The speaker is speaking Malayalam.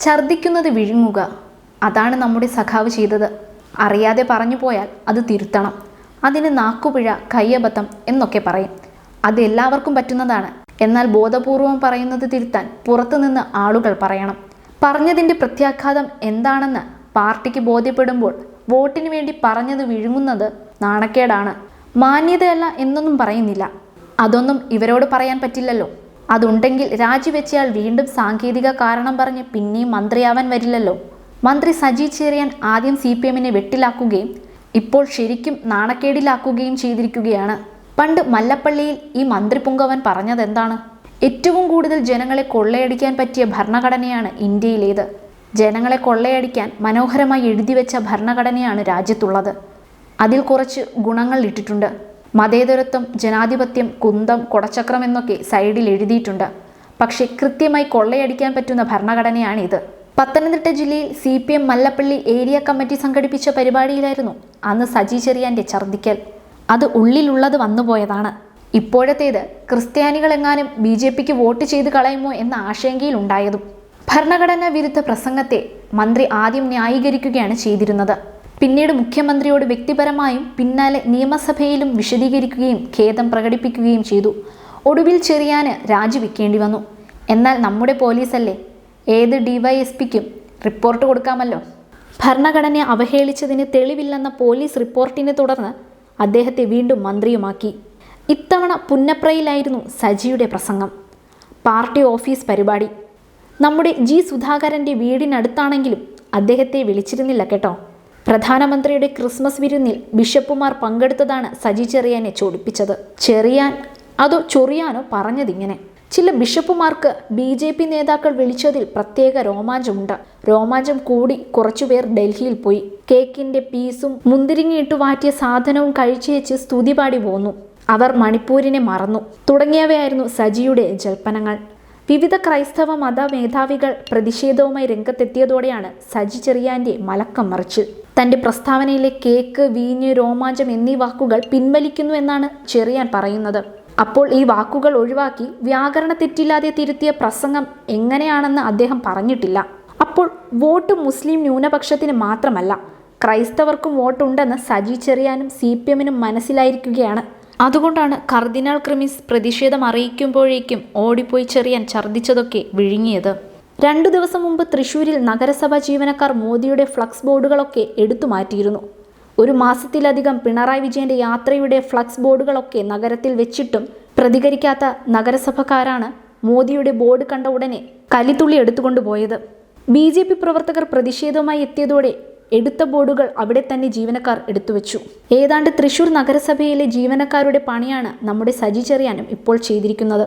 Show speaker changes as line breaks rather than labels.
ഛർദ്ദിക്കുന്നത് വിഴുങ്ങുക. അതാണ് നമ്മുടെ സഖാവ് ചെയ്തത്. അറിയാതെ പറഞ്ഞു പോയാൽ അത് തിരുത്തണം. അതിന് നാക്കുപിഴ കയ്യബദ്ധം എന്നൊക്കെ പറയും. അത് എല്ലാവർക്കും പറ്റുന്നതാണ്. എന്നാൽ ബോധപൂർവം പറയുന്നത് തിരുത്താൻ പുറത്തുനിന്ന് ആളുകൾ പറയണം. പറഞ്ഞതിന്റെ പ്രത്യാഘാതം എന്താണെന്ന് പാർട്ടിക്ക് ബോധ്യപ്പെടുമ്പോൾ വോട്ടിന് വേണ്ടി പറഞ്ഞത് വിഴുങ്ങുന്നത് നാണക്കേടാണ്. മാന്യതയല്ല എന്നൊന്നും പറയുന്നില്ല. അതൊന്നും ഇവരോട് പറയാൻ പറ്റില്ലല്ലോ. അതുണ്ടെങ്കിൽ രാജിവെച്ചയാൾ വീണ്ടും സാങ്കേതിക കാരണം പറഞ്ഞ് പിന്നെയും മന്ത്രിയാവാൻ വരില്ലല്ലോ. മന്ത്രി സജി ചെറിയാൻ ആദ്യം സി പി എമ്മിനെ വെട്ടിലാക്കുകയും ഇപ്പോൾ ശരിക്കും നാണക്കേടിലാക്കുകയും ചെയ്തിരിക്കുകയാണ്. പണ്ട് മല്ലപ്പള്ളിയിൽ ഈ മന്ത്രി പുങ്കവൻ പറഞ്ഞതെന്താണ്? ഏറ്റവും കൂടുതൽ ജനങ്ങളെ കൊള്ളയടിക്കാൻ പറ്റിയ ഭരണഘടനയാണ് ഇന്ത്യയിലേത്. ജനങ്ങളെ കൊള്ളയടിക്കാൻ മനോഹരമായി എഴുതിവെച്ച ഭരണഘടനയാണ് രാജ്യത്തുള്ളത്. അതിൽ കുറച്ച് ഗുണങ്ങൾ ഇട്ടിട്ടുണ്ട്. മതേതരത്വം ജനാധിപത്യം കുന്തം കുടച്ചക്രം എന്നൊക്കെ സൈഡിൽ എഴുതിയിട്ടുണ്ട്. പക്ഷേ കൃത്യമായി കൊള്ളയടിക്കാൻ പറ്റുന്ന ഭരണഘടനയാണിത് പത്തനംതിട്ട ജില്ലയിൽ C P M Mallappally area committee സംഘടിപ്പിച്ച പരിപാടിയിലായിരുന്നു അന്ന് സജി ചെറിയാന്റെ ഛർദിക്കൽ. അത് ഉള്ളിലുള്ളത് വന്നുപോയതാണ്. ഇപ്പോഴത്തേത് ക്രിസ്ത്യാനികളെങ്ങാനും ബി ജെ പിക്ക് വോട്ട് ചെയ്ത് കളയുമോ എന്ന ആശങ്കയിലുണ്ടായതും ഭരണഘടനാ വിരുദ്ധ പ്രസംഗത്തെ മന്ത്രി ആദ്യം ന്യായീകരിക്കുകയാണ് ചെയ്തിരുന്നത്. പിന്നീട് മുഖ്യമന്ത്രിയോട് വ്യക്തിപരമായും പിന്നാലെ നിയമസഭയിലും വിശദീകരിക്കുകയും ഖേദം പ്രകടിപ്പിക്കുകയും ചെയ്തു. ഒടുവിൽ ചെറിയാന് രാജിവെക്കേണ്ടി വന്നു. എന്നാൽ നമ്മുടെ പോലീസല്ലേ? ഏത് ഡിവൈഎസ്പിക്കും റിപ്പോർട്ട് കൊടുക്കാമല്ലോ? ഭരണഘടനയെ അവഹേളിച്ചതിന് തെളിവില്ലെന്ന പോലീസ് റിപ്പോർട്ടിനെ തുടർന്ന് അദ്ദേഹത്തെ വീണ്ടും മന്ത്രിയുമാക്കി. ഇത്തവണ പുന്നപ്രയിലായിരുന്നു സജിയുടെ പ്രസംഗം. പാർട്ടി ഓഫീസ് പരിപാടി. നമ്മുടെ ജി സുധാകരന്റെ വീടിനടുത്താണെങ്കിലും അദ്ദേഹത്തെ വിളിച്ചിരുന്നില്ല കേട്ടോ. പ്രധാനമന്ത്രിയുടെ ക്രിസ്മസ് വിരുന്നിൽ ബിഷപ്പുമാർ പങ്കെടുത്തതാണ് സജി ചെറിയാനെ ചൊടിപ്പിച്ചത്. ചെറിയാൻ അതോ ചൊറിയാനോ പറഞ്ഞതിങ്ങനെ. ചില ബിഷപ്പുമാർക്ക് ബി ജെ പി നേതാക്കൾ വിളിച്ചതിൽ പ്രത്യേക രോമാഞ്ചമുണ്ട്. രോമാഞ്ചം കൂടി കുറച്ചുപേർ ഡൽഹിയിൽ പോയി. കേക്കിന്റെ പീസും മുന്തിരിങ്ങയിട്ട് വാറ്റിയ സാധനവും കഴിച്ചേച്ച് സ്തുതി പാടി പോന്നു. അവർ മണിപ്പൂരിനെ മറന്നു. തുടങ്ങിയവയായിരുന്നു സജിയുടെ ജൽപ്പനങ്ങൾ. വിവിധ ക്രൈസ്തവ മത മേധാവികൾ പ്രതിഷേധവുമായി രംഗത്തെത്തിയതോടെയാണ് സജി ചെറിയാന്റെ മലക്കം മറിച്ചിൽ തന്റെ പ്രസ്താവനയിലെ കേക്ക് വീഞ്ഞ് രോമാഞ്ചം എന്നീ വാക്കുകൾ പിൻവലിക്കുന്നു എന്നാണ് ചെറിയാൻ പറയുന്നത്. അപ്പോൾ ഈ വാക്കുകൾ ഒഴിവാക്കി വ്യാകരണ തെറ്റില്ലാതെ തിരുത്തിയ പ്രസംഗം എങ്ങനെയാണെന്ന് അദ്ദേഹം പറഞ്ഞിട്ടില്ല. അപ്പോൾ വോട്ട് മുസ്ലിം ന്യൂനപക്ഷത്തിന് മാത്രമല്ല ക്രൈസ്തവർക്കും വോട്ടുണ്ടെന്ന് സജി ചെറിയാനും സി പി എമ്മിനും മനസ്സിലായിരിക്കുകയാണ്. അതുകൊണ്ടാണ് കർദിനാൾ ക്രിമിസ് പ്രതിഷേധം അറിയിക്കുമ്പോഴേക്കും ഓടിപ്പോയി ചെറിയാൻ ഛർദ്ദിച്ചതൊക്കെ വിഴുങ്ങിയത്. രണ്ടു ദിവസം മുമ്പ് തൃശൂരിൽ നഗരസഭാ ജീവനക്കാർ മോദിയുടെ ഫ്ലക്സ് ബോർഡുകളൊക്കെ എടുത്തു മാറ്റിയിരുന്നു. ഒരു മാസത്തിലധികം പിണറായി വിജയന്റെ യാത്രയുടെ ഫ്ലക്സ് ബോർഡുകളൊക്കെ നഗരത്തിൽ വെച്ചിട്ടും പ്രതികരിക്കാത്ത നഗരസഭക്കാരാണ് മോദിയുടെ ബോർഡ് കണ്ട ഉടനെ കലിത്തുള്ളി എടുത്തുകൊണ്ടുപോയത് ബി ജെ പി പ്രവർത്തകർ പ്രതിഷേധവുമായി എത്തിയതോടെ എടുത്ത ബോർഡുകൾ അവിടെ തന്നെ ജീവനക്കാർ എടുത്തുവെച്ചു ഏതാണ്ട് തൃശൂർ നഗരസഭയിലെ ജീവനക്കാരുടെ പണിയാണ് നമ്മുടെ സജി ചെറിയാനും ഇപ്പോൾ ചെയ്തിരിക്കുന്നത്.